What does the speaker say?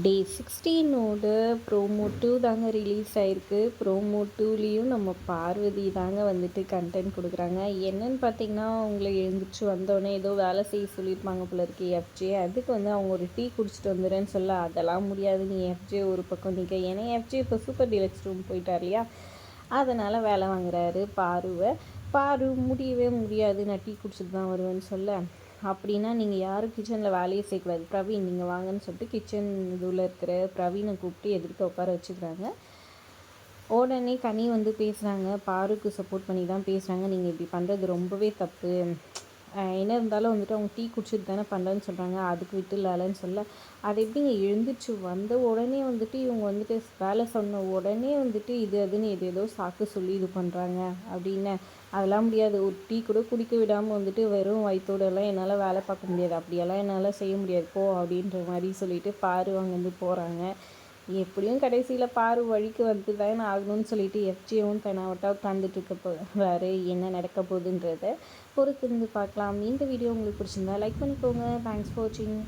டே சிக்ஸ்டீனோட promo two தாங்க release ஆயிருக்கு. ப்ரோமோ டூலேயும் நம்ம பார்வதி தாங்க வந்துட்டு கண்டென்ட் கொடுக்குறாங்க. என்னன்னு பார்த்தீங்கன்னா அவங்கள எழுந்திரிச்சு வந்தோடனே ஏதோ வேலை செய்ய சொல்லியிருப்பாங்க போல இருக்கு. எஃப்ஜே அதுக்கு வந்து அவங்க ஒரு டீ குடிச்சிட்டு வந்துடுறேன்னு சொல்ல அதெல்லாம் முடியாது. நீ எஃப்ஜே ஒரு பக்கம் நிற்க ஏன்னா எஃப்ஜே இப்போ சூப்பர் டீலக்ஸ் ரூம் போயிட்டார் இல்லையா? அதனால் வேலை வாங்குறாரு பாருவை. பாரு முடியவே முடியாது. நான் டீ குடிச்சிட்டு தான் வருவேன்னு சொல்ல. அப்படின்னா நீங்கள் யாரும் கிச்சனில் வேலையை செய்யக்கூடாது பிரவீன் நீங்கள் வாங்கன்னு சொல்லிட்டு கிச்சன் இதுவில் இருக்கிற பிரவீனை கூப்பிட்டு எதிர்க்க உட்கார வச்சுக்கிறாங்க. உடனே கனி வந்து பேசுகிறாங்க பாருக்கு சப்போர்ட் பண்ணி தான் பேசுகிறாங்க நீங்கள் இப்படி பண்ணுறது ரொம்பவே தப்பு. என்ன இருந்தாலும் வந்துட்டு அவங்க டீ குடிச்சிட்டு தானே பண்ணுறேன்னு சொல்கிறாங்க அதுக்கு விட்டு இல்லைன்னு சொல்ல அது எப்படிங்க எழுந்திரிச்சு வந்த உடனே வந்துட்டு இவங்க வந்துட்டு வேலை சொன்ன உடனே வந்துட்டு இது அதுன்னு எது ஏதோ சாக்கு சொல்லி இது பண்ணுறாங்க அப்படின்னு அதெல்லாம் முடியாது. ஒரு டீ கூட குடிக்க விடாமல் வந்துட்டு வெறும் வயிற்றோடெல்லாம் என்னால் வேலை பார்க்க முடியாது. அப்படியெல்லாம் என்னால் செய்ய முடியாது. போ அப்படின்ற மாதிரி சொல்லிட்டு பாரு அங்கேருந்து போகிறாங்க எப்படியும் கடைசியில் பாரு வழிக்கு வந்து தான் ஆகணும்னு சொல்லிட்டு எஃப்ஜிஓவும் பெனாவட்டாக உட்காந்துட்டு இருக்க போகிறாரு என்ன நடக்க போகுதுன்றத பொறுத்திருந்து பார்க்கலாம். இந்த வீடியோ உங்களுக்கு பிடிச்சிருந்தா லைக் பண்ணிக்கோங்க. தேங்க்ஸ் ஃபார் வாட்சிங்